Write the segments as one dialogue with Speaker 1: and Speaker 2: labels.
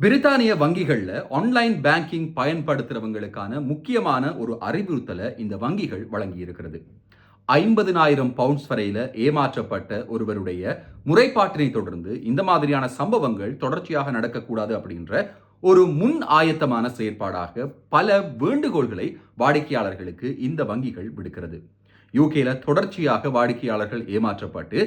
Speaker 1: பிரித்தானிய வங்கிகளில் online banking பயன்படுத்துகிறவங்களுக்கான முக்கியமான ஒரு அறிவுறுத்தலை இந்த வங்கிகள் வழங்கி இருக்கிறது ஐம்பதினாயிரம் பவுண்ட்ஸ் வரையில் ஏமாற்றப்பட்ட ஒருவருடைய முறைப்பாட்டினை தொடர்ந்து இந்த மாதிரியான சம்பவங்கள் தொடர்ச்சியாக நடக்கக்கூடாது அப்படின்ற ஒரு முன் ஆயத்தமான செயற்பாடாக பல வேண்டுகோள்களை வாடிக்கையாளர்களுக்கு இந்த வங்கிகள் விடுக்கிறது. யூகேல தொடர்ச்சியாக வாடிக்கையாளர்கள் ஏமாற்றப்பட்டு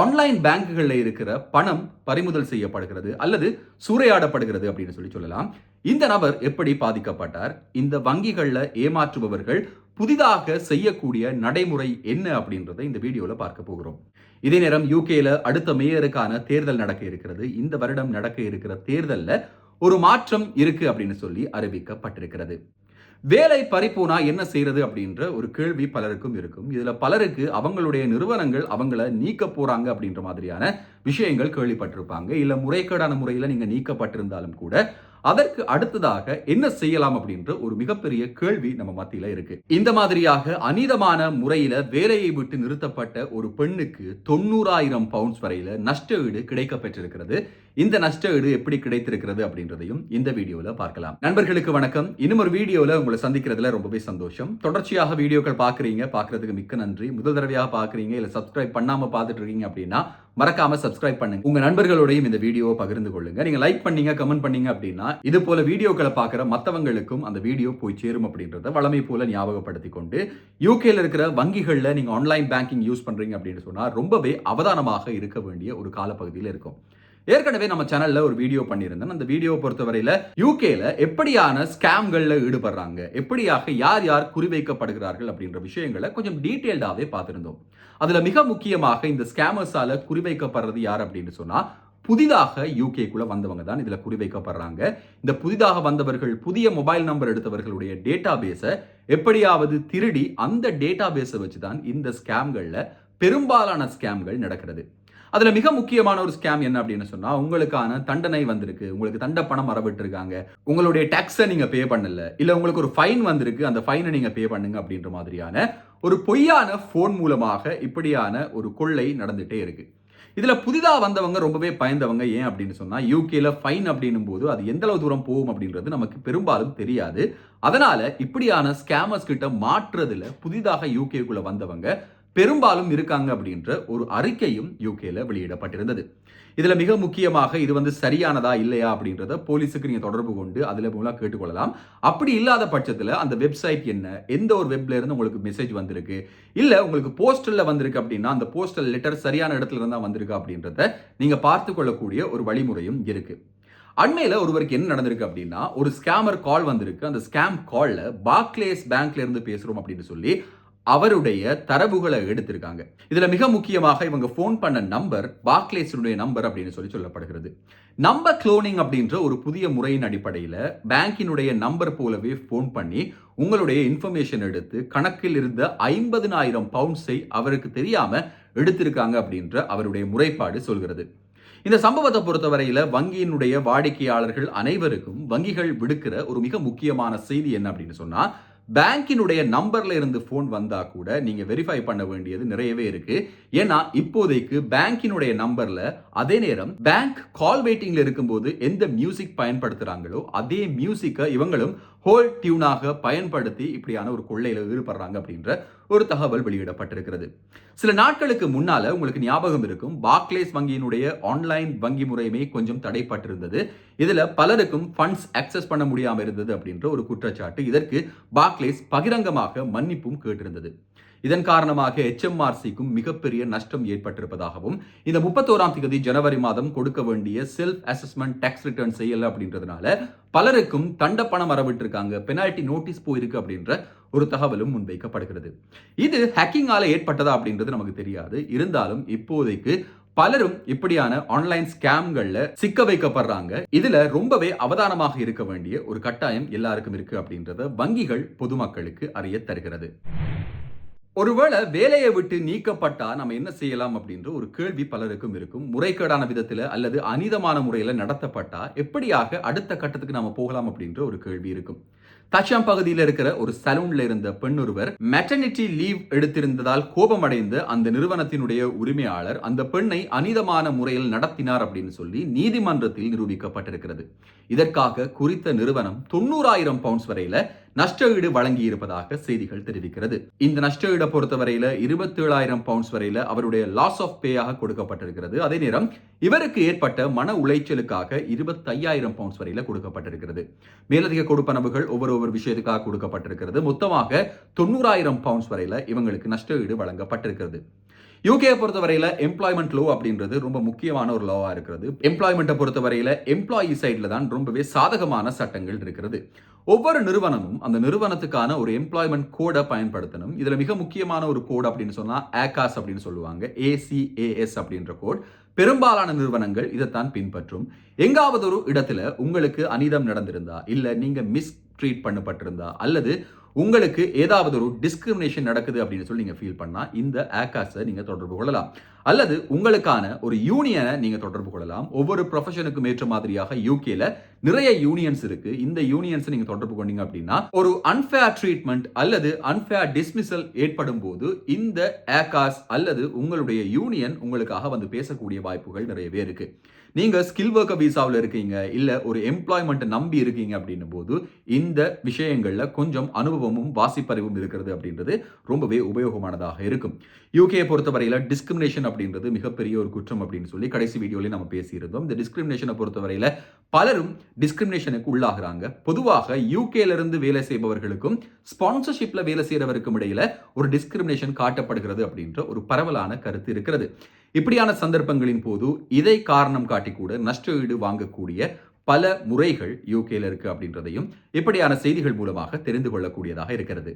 Speaker 1: ஆன்லைன் பேங்குகளில் இருக்கிற பணம் பறிமுதல் செய்யப்படுகிறது அல்லது சூறையாடப்படுகிறது அப்படின்னு சொல்லி சொல்லலாம். இந்த நபர் எப்படி பாதிக்கப்பட்டார்? இந்த வங்கிகளில் ஏமாற்றுபவர்கள் புதிதாக செய்யக்கூடிய நடைமுறை என்ன அப்படின்றத இந்த வீடியோவில் பார்க்க போகிறோம். இதே நேரம் யூகேல அடுத்த மேயருக்கான தேர்தல் நடக்க இருக்கிறது. இந்த வருடம் நடக்க இருக்கிற தேர்தலில் ஒரு மாற்றம் இருக்கு அப்படின்னு சொல்லி அறிவிக்கப்பட்டிருக்கிறது. வேலை பறிப்போனா என்ன செய்யறது அப்படின்ற ஒரு கேள்வி பலருக்கும் இருக்கும். இதுல பலருக்கு அவங்களுடைய நிறுவனங்கள் அவங்கள நீக்க போறாங்க அப்படின்ற மாதிரியான விஷயங்கள் கேள்விப்பட்டிருப்பாங்க. இல்ல முறைகேடான முறையில நீங்க நீக்கப்பட்டிருந்தாலும் கூட அதற்கு அடுத்ததாக என்ன செய்யலாம் அப்படின்ற ஒரு மிகப்பெரிய கேள்வி நம்ம மத்தியில இருக்கு. இந்த மாதிரியாக அநீதமான முறையில வேலையை விட்டு நிறுத்தப்பட்ட ஒரு பெண்ணுக்கு தொண்ணூறாயிரம் பவுண்ட்ஸ் வரையில நஷ்ட ஈடு கிடைக்க பெற்றிருக்கிறது இந்த நஷ்ட ஈடு எப்படி கிடைத்திருக்கிறது அப்படின்றதையும் இந்த வீடியோல பார்க்கலாம். நண்பர்களுக்கு வணக்கம். இன்னும் ஒரு வீடியோல உங்களை சந்திக்கிறதுல ரொம்பவே சந்தோஷம். தொடர்ச்சியாக வீடியோக்கள் பாக்குறீங்க பாக்குறதுக்கு மிக்க நன்றி. முதல் தடவையாக பாக்குறீங்க இல்ல சப்ஸ்கிரைப் பண்ணாம பார்த்துட்டு இருக்கீங்க அப்படின்னா மறக்காம சப்ஸ்கிரைப் பண்ணுங்க. உங்க நண்பர்களோடையும் இந்த வீடியோவை பகிர்ந்து கொள்ளுங்க. நீங்க லைக் பண்ணீங்க கமெண்ட் பண்ணீங்க அப்படின்னா இது போல வீடியோக்களை பார்க்குற மற்றவங்களுக்கும் அந்த வீடியோ போய் சேரும் அப்படின்றத வளமை போல ஞாபகப்படுத்தி கொண்டு யூகேல இருக்கிற வங்கிகளில் நீங்க ஆன்லைன் பேங்கிங் யூஸ் பண்றீங்க அப்படின்னு சொன்னா ரொம்பவே அவதானமாக இருக்க வேண்டிய ஒரு காலப்பகுதியில் இருக்கும். ஏற்கனவே நம்ம சேனல்ல ஒரு வீடியோ பண்ணியிருந்தேன். அந்த வீடியோவை பொறுத்தவரையில யூகேல எப்படியான ஸ்கேம்கள்ல ஈடுபடுறாங்க? எப்படியாக யார் யார் குறிவைக்கப்படுகிறார்கள் அப்படின்ற விஷயங்களை கொஞ்சம் டீட்டெயில்டாவே பார்த்திருந்தோம். அதுல மிக முக்கியமாக இந்த ஸ்கேமர்ஸால குறிவைக்கப்படுறது யார் அப்படின்னு சொன்னா புதிதாக யூகேக்குள்ள வந்தவங்க தான் இதில் குறிவைக்கப்படுறாங்க. இந்த புதிதாக வந்தவர்கள் புதிய மொபைல் நம்பர் எடுத்தவர்களுடைய டேட்டா பேஸை எப்படியாவது திருடி அந்த டேட்டா பேஸை வச்சு தான் இந்த ஸ்கேம்களில் பெரும்பாலான ஸ்கேம்கள் நடக்கிறது. அதில் மிக முக்கியமான ஒரு ஸ்கேம் என்ன அப்படின்னு சொன்னால் உங்களுக்கான தண்டனை வந்திருக்கு. உங்களுக்கு தண்டை பணம் வரவிட்டிருக்காங்க. உங்களுடைய டேக்ஸை நீங்கள் பே பண்ணல. இல்லை உங்களுக்கு ஒரு ஃபைன் வந்திருக்கு. அந்த ஃபைனை நீங்கள் பே பண்ணுங்க அப்படின்ற மாதிரியான ஒரு பொய்யான ஃபோன் மூலமாக இப்படியான ஒரு கொள்ளை நடந்துகிட்டே இருக்குது இதில் புதிதாக வந்தவங்க ரொம்பவே பயந்தவங்க ஏன் அப்படின்னு சொன்னால் யூகேல ஃபைன் அப்படின்னும் போது அது எந்தளவு தூரம் போகும் அப்படின்றது நமக்கு பெரும்பாலும் தெரியாது. அதனால் இப்படியான ஸ்கேமர்ஸ் கிட்ட மாற்றுறதுல புதிதாக யூகேக்குள்ளே வந்தவங்க பெரும்பாலும் இருக்காங்க அப்படின்ற ஒரு அறிக்கையும் யூகேல வெளியிடப்பட்டிருந்தது. இதில் மிக முக்கியமாக இது வந்து சரியானதா இல்லையா அப்படின்றத போலீஸுக்கு நீங்கள் தொடர்பு கொண்டு அதில் மூலம் கேட்டுக்கொள்ளலாம். அப்படி இல்லாத பட்சத்தில் அந்த வெப்சைட் என்ன? எந்த ஒரு வெப்ல இருந்து உங்களுக்கு மெசேஜ் வந்திருக்கு? இல்லை உங்களுக்கு போஸ்டலில் வந்திருக்கு அப்படின்னா அந்த போஸ்டல் லெட்டர் சரியான இடத்துல இருந்தால் வந்திருக்கு அப்படின்றத நீங்கள் பார்த்து கொள்ளக்கூடிய ஒரு வழிமுறையும் இருக்குது அண்மையில் ஒருவருக்கு என்ன நடந்திருக்கு அப்படின்னா ஒரு ஸ்கேமர் கால் வந்திருக்கு. அந்த ஸ்கேம் காலில் பாக்லேஸ் பேங்க்ல இருந்து பேசுகிறோம் அப்படின்னு சொல்லி அவருடைய தரவுகளை எடுத்திருக்காங்க. இதுல மிக முக்கியமாக இவங்க ஃபோன் பண்ண நம்பர் பாக்லேஸுடைய நம்பர் அப்படின்னு சொல்லி சொல்லப்படுகிறது. நம்பர் குளோனிங் அப்படின்ற ஒரு புதிய முறையின் அடிப்படையில் பேங்கினுடைய நம்பர் போலவே ஃபோன் பண்ணி உங்களுடைய இன்ஃபர்மேஷன் எடுத்து கணக்கில் இருந்த ஐம்பதுனாயிரம் பவுண்ட்ஸை அவருக்கு தெரியாம எடுத்திருக்காங்க அப்படின்ற அவருடைய முறைப்பாடு சொல்கிறது. இந்த சம்பவத்தை பொறுத்தவரையில வங்கியினுடைய வாடிக்கையாளர்கள் அனைவருக்கும் வங்கிகள் விடுக்கிற ஒரு மிக முக்கியமான செய்தி என்ன அப்படின்னு சொன்னா பேங்கினுடைய நம்பர்ல இருந்து ஃபோன் வந்தா கூட நீங்க வெரிஃபை பண்ண வேண்டியது நிறையவே இருக்கு. ஏன்னா இப்போதைக்கு பேங்கினுடைய நம்பர்ல அதே நேரம் பேங்க் கால் வெயிட்டிங்ல இருக்கும்போது எந்த மியூசிக் பயன்படுத்துறாங்களோ அதே மியூசிக்கை இவங்களும் ஹோல் டியூனாக பயன்படுத்தி இப்படியான ஒரு கொள்ளையில் ஈடுபடுறாங்க அப்படின்ற ஒரு தகவல் வெளியிடப்பட்டிருக்கிறது. சில நாட்களுக்கு முன்னால உங்களுக்கு ஞாபகம் இருக்கும் பாக்லேஸ் வங்கியினுடைய ஆன்லைன் வங்கி முறையுமே கொஞ்சம் தடைப்பட்டிருந்தது. இதுல பலருக்கும் ஃபண்ட்ஸ் அக்சஸ் பண்ண முடியாமல் இருந்தது அப்படின்ற ஒரு குற்றச்சாட்டு இதற்கு பாக்லேஸ் பகிரங்கமாக மன்னிப்பும் கேட்டிருந்தது. இதன் காரணமாக எச்எம்ஆர்சிக்கும் மிகப்பெரிய நஷ்டம் ஏற்பட்டிருப்பதாகவும் இந்த முப்பத்தோராம் தேதி ஜனவரி மாதம் கொடுக்க வேண்டிய செல்ஃப் அசஸ்மெண்ட் டேக்ஸ் ரிட்டர்ன் செய்யல அப்படின்றதுனால பலருக்கும் தண்ட பணம் வரவிட்டிருக்காங்க. பெனால்டி நோட்டீஸ் போயிருக்கு அப்படின்ற ஒரு தகவலும் முன்வைக்கப்படுகிறது. இது ஹேக்கிங்கால ஏற்பட்டதா அப்படின்றது நமக்கு தெரியாது. இருந்தாலும் இப்போதைக்கு பலரும் இப்படியான ஆன்லைன் ஸ்கேம்கள்ல சிக்க வைக்கப்படுறாங்க. இதுல ரொம்பவே அவதானமாக இருக்க வேண்டிய ஒரு கட்டாயம் எல்லாருக்கும் இருக்கு அப்படின்றத வங்கிகள் பொதுமக்களுக்கு அறிய தருகிறது. ஒருவேளை வேலையை விட்டு நீக்கப்பட்டா நம்ம என்ன செய்யலாம் அப்படின்ற ஒரு கேள்வி பலருக்கும் இருக்கும். முறைகேடான விதத்தில் அல்லது அனிதமான முறையில் நடத்தப்பட்டா எப்படியாக அடுத்த கட்டத்துக்கு நாம போகலாம் அப்படின்ற ஒரு கேள்வி இருக்கும். தச்சாம் பகுதியில் இருக்கிற ஒரு சலூன்ல இருந்த பெண் ஒருவர் மெட்டர்னிட்டி லீவ் எடுத்திருந்ததால் கோபமடைந்த அந்த நிறுவனத்தினுடைய உரிமையாளர் அந்த பெண்ணை அனிதமான முறையில் நடத்தினார் அப்படின்னு சொல்லி நீதிமன்றத்தில் நிரூபிக்கப்பட்டிருக்கிறது. இதற்காக குறித்த நிறுவனம் தொண்ணூறாயிரம் பவுண்ட்ஸ் வரையில நஷ்டஈடு வழங்கி இருப்பதாக செய்திகள் தெரிவிக்கிறது. இந்த நஷ்ட ஈடை பொறுத்தவரையில இருபத்தி ஏழாயிரம் பவுண்ட்ஸ் வரையில அவருடைய லாஸ் ஆஃப் பேயாக கொடுக்கப்பட்டிருக்கிறது. அதே நேரம் இவருக்கு ஏற்பட்ட மன உளைச்சலுக்காக இருபத்தி ஐயாயிரம் பவுண்ட்ஸ் வரையில கொடுக்கப்பட்டிருக்கிறது. மேலதிக கொடுப்பனவுகள் ஒவ்வொரு ஒவ்வொரு விஷயத்துக்காக கொடுக்கப்பட்டிருக்கிறது. மொத்தமாக தொண்ணூறாயிரம் பவுண்ட்ஸ் வரையில இவங்களுக்கு நஷ்டஈடு வழங்கப்பட்டிருக்கிறது. யூகே பொறுத்தவரையில் எம்ப்ளாய்மெண்ட் லோ அப்படின்றது ரொம்ப முக்கியமான ஒரு லோவாக இருக்கிறது. எம்ப்ளாய்மெண்ட்டை பொறுத்தவரையில் எம்ப்ளாயி சைடில் தான் ரொம்பவே சாதகமான சட்டங்கள் இருக்கிறது. ஒவ்வொரு நிறுவனமும் அந்த நிறுவனத்துக்கான ஒரு எம்ப்ளாய்மெண்ட் கோடை பயன்படுத்தணும். இதில் மிக முக்கியமான ஒரு கோட் அப்படின்னு சொன்னால் ஏகாஸ் அப்படின்னு சொல்லுவாங்க. ஏசிஏஎஸ் அப்படின்ற கோட் பெரும்பாலான நிறுவனங்கள் இதைத்தான் பின்பற்றும். எங்காவது ஒரு இடத்துல உங்களுக்கு அநீதம் நடந்திருந்தா இல்லை நீங்கள் மிஸ் ட்ரீட் பண்ணப்பட்டிருந்தா அல்லது உங்களுக்கு ஏதாவது ஒரு டிஸ்கிரிமினேஷன் நடக்குது அப்படின்னு சொல்லி நீங்கள் ஃபீல் பண்ணால் இந்த ஆகாஸை நீங்கள் தொடர்பு கொள்ளலாம். அல்லது உங்களுக்கான ஒரு யூனியனை நீங்கள் தொடர்பு கொள்ளலாம். ஒவ்வொரு ப்ரொஃபஷனுக்கும் ஏற்ற மாதிரியாக யூகேல நிறைய யூனியன்ஸ் இருக்கு. இந்த யூனியன்ஸ் நீங்கள் தொடர்பு கொண்டீங்க அப்படின்னா ஒரு அன்ஃபேர் ட்ரீட்மெண்ட் அல்லது அன்ஃபேர் டிஸ்மிசல் ஏற்படும் போது இந்த ஆகாஸ் அல்லது உங்களுடைய யூனியன் உங்களுக்காக வந்து பேசக்கூடிய வாய்ப்புகள் நிறையவே இருக்கு. நீங்க ஸ்கில் ஒர்க்கர் விசாவில் இருக்கீங்க இல்ல ஒரு எம்ப்ளாய்மெண்ட்டை நம்பி இருக்கீங்க அப்படின்னும் போது இந்த விஷயங்கள்ல கொஞ்சம் அனுபவமும் வாசிப்பறிவும் இருக்கிறது அப்படின்றது ரொம்பவே உபயோகமானதாக இருக்கும். யூகேயை பொறுத்தவரையில டிஸ்கிரிமினேஷன் அப்படின்றது மிகப்பெரிய ஒரு குற்றம் அப்படின்னு சொல்லி கடைசி வீடியோலயும் நம்ம பேசியிருந்தோம். இந்த டிஸ்கிரிமினேஷனை பொறுத்தவரையில பலரும் டிஸ்கிரிமினேஷனுக்கு உள்ளாகிறாங்க. பொதுவாக யூகேல இருந்து வேலை செய்பவர்களுக்கும் ஸ்பான்சர்ஷிப்ல வேலை செய்யறவருக்கும் இடையில ஒரு டிஸ்கிரிமினேஷன் காட்டப்படுகிறது அப்படின்ற ஒரு பரவலான கருத்து இருக்கிறது. இப்படியான சந்தர்ப்பங்களின் போது இதை காரணம் காட்டி கூட நஷ்ட ஈடு வாங்கக்கூடிய பல முறைகள் யூகேல இருக்கு அப்படின்றதையும் இப்படியான செய்திகள் மூலமாக தெரிந்து கொள்ளக்கூடியதாக இருக்கிறது.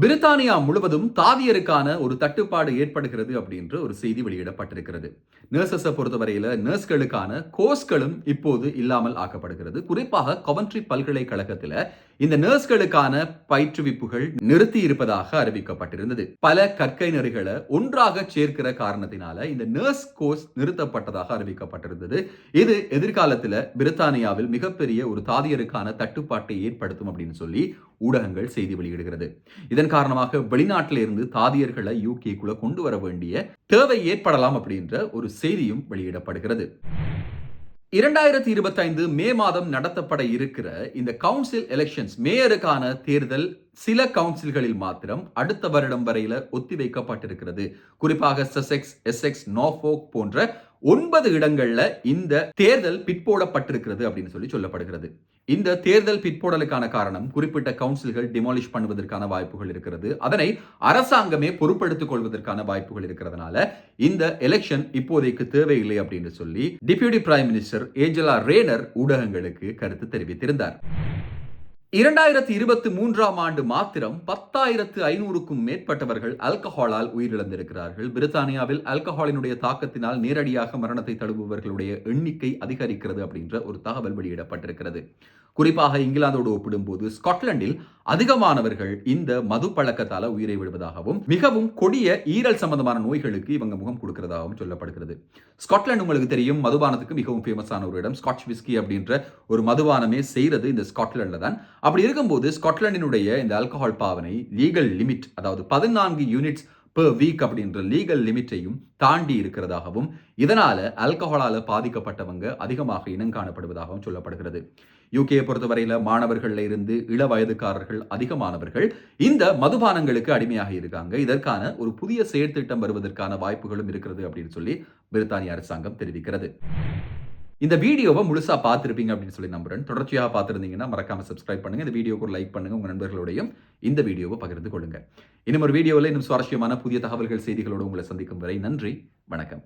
Speaker 1: பிரித்தானியா முழுவதும் தாவியருக்கான ஒரு தட்டுப்பாடு ஏற்படுகிறது அப்படின்ற ஒரு செய்தி வெளியிடப்பட்டிருக்கிறது. நர்சஸை பொறுத்தவரையில நர்ஸ்களுக்கான கோர்ஸ்களும் இப்போது இல்லாமல் ஆக்கப்படுகிறது. குறிப்பாக கவன்ட்ரி பல்கலைக்கழகத்தில் இந்த நர்ஸ்களுக்கான பயிற்றுவிப்புகள் நிறுத்தி இருப்பதாக அறிவிக்கப்பட்டிருந்தது. பல கற்கை நெறிகளை ஒன்றாக சேர்க்கிற காரணத்தினால இந்த நர்ஸ் கோர்ஸ் நிறுத்தப்பட்டதாக அறிவிக்கப்பட்டிருந்தது. இது எதிர்காலத்தில் பிரித்தானியாவில் மிகப்பெரிய ஒரு தாதியருக்கான தட்டுப்பாட்டை ஏற்படுத்தும் அப்படின்னு சொல்லி ஊடகங்கள் செய்தி வெளியிடுகிறது. இதன் காரணமாக வெளிநாட்டிலிருந்து தாதியர்களை யூகேக்குள்ள கொண்டு வர வேண்டிய தேவை ஏற்படலாம் அப்படின்ற ஒரு செய்தியும் வெளியிடப்படுகிறது. இரண்டாயிரத்தி இருபத்தைந்து மே மாதம் நடத்தப்பட இருக்கிற இந்த கவுன்சில் எலெக்ஷன்ஸ் மேயருக்கான தேர்தல் சில கவுன்சில்களில் மாத்திரம் அடுத்த வருடம் வரையில ஒத்திவைக்கப்பட்டிருக்கிறது. குறிப்பாக சசெக்ஸ் எஸ்எக்ஸ் நோஃபோக் போன்ற ஒன்பது இடங்கள்ல இந்த தேர்தல் பிற்போடப்பட்டிருக்கிறது அப்படின்னு சொல்லி சொல்லப்படுகிறது. இந்த தேர்தல் பிற்போடலுக்கான காரணம் குறிப்பிட்ட கவுன்சில்கள் டிமாலிஷ் பண்ணுவதற்கான வாய்ப்புகள் இருக்கிறது. அதனை அரசாங்கமே பொறுப்படுத்திக் கொள்வதற்கான வாய்ப்புகள் இருக்கிறதுனால இந்த எலெக்ஷன் இப்போதைக்கு தேவையில்லை அப்படின்னு சொல்லி deputy prime minister Angela Rayner ஊடகங்களுக்கு கருத்து தெரிவித்திருந்தார். இரண்டாயிரத்தி இருபத்தி மூன்றாம் ஆண்டு மாத்திரம் பத்தாயிரத்து ஐநூறுக்கும் மேற்பட்டவர்கள் அல்கஹாலால் உயிரிழந்திருக்கிறார்கள். பிரித்தானியாவில் அல்கஹாலினுடைய தாக்கத்தினால் நேரடியாக மரணத்தை தழுவுபவர்களுடைய எண்ணிக்கை அதிகரிக்கிறது அப்படின்ற ஒரு தகவல் வெளியிடப்பட்டிருக்கிறது. குறிப்பாக இங்கிலாந்தோடு ஒப்பிடும்போது ஸ்காட்லாண்டில் அதிகமானவர்கள் இந்த மது பழக்கத்தால உயிரை விடுவதாகவும் மிகவும் கொடிய ஈரல் சம்பந்தமான நோய்களுக்கு இவங்க முகம் கொடுக்கிறதாகவும் சொல்லப்படுகிறது. ஸ்காட்லாந்து உங்களுக்கு தெரியும் மதுபானத்துக்கு மிகவும் ஃபேமஸான ஒரு இடம் ஸ்காட்ச் விஸ்கி அப்படின்ற ஒரு மதுபானமே செய்கிறது இந்த ஸ்காட்லாண்டில் தான். அப்படி இருக்கும்போது ஸ்காட்லாண்டினுடைய இந்த ஆல்கஹால் பாவனை லீகல் லிமிட் அதாவது பதினான்கு யூனிட்ஸ் பெர் வீக் அப்படின்ற லீகல் லிமிட்டையும் தாண்டி இருக்கிறதாகவும் இதனால ஆல்கஹாலால பாதிக்கப்பட்டவங்க அதிகமாக இனம் காணப்படுவதாகவும் சொல்லப்படுகிறது. யூகேயை பொறுத்தவரையில் மாணவர்கள்ல இருந்து இள வயதுக்காரர்கள் அதிகமானவர்கள் இந்த மதுபானங்களுக்கு அடிமையாக இருக்காங்க. இதற்கான ஒரு புதிய செயற்திட்டம் வருவதற்கான வாய்ப்புகளும் இருக்கிறது அப்படின்னு சொல்லி பிரித்தானிய அரசாங்கம் தெரிவிக்கிறது. இந்த வீடியோவை முழுசா பார்த்துருப்பீங்க அப்படின்னு சொல்லி நம்புறேன். தொடர்ச்சியாக பார்த்துருந்தீங்கன்னா மறக்காம சப்ஸ்கிரைப் பண்ணுங்க. இந்த வீடியோக்கு ஒரு லைக் பண்ணுங்க. உங்க நண்பர்களோடையும் இந்த வீடியோவை பகிர்ந்து கொள்ளுங்க. இன்னும் ஒரு வீடியோவில் இன்னும் சுவாரஸ்யமான புதிய தகவல்கள் செய்திகளோடு உங்களை சந்திக்கும் வரை நன்றி. வணக்கம்.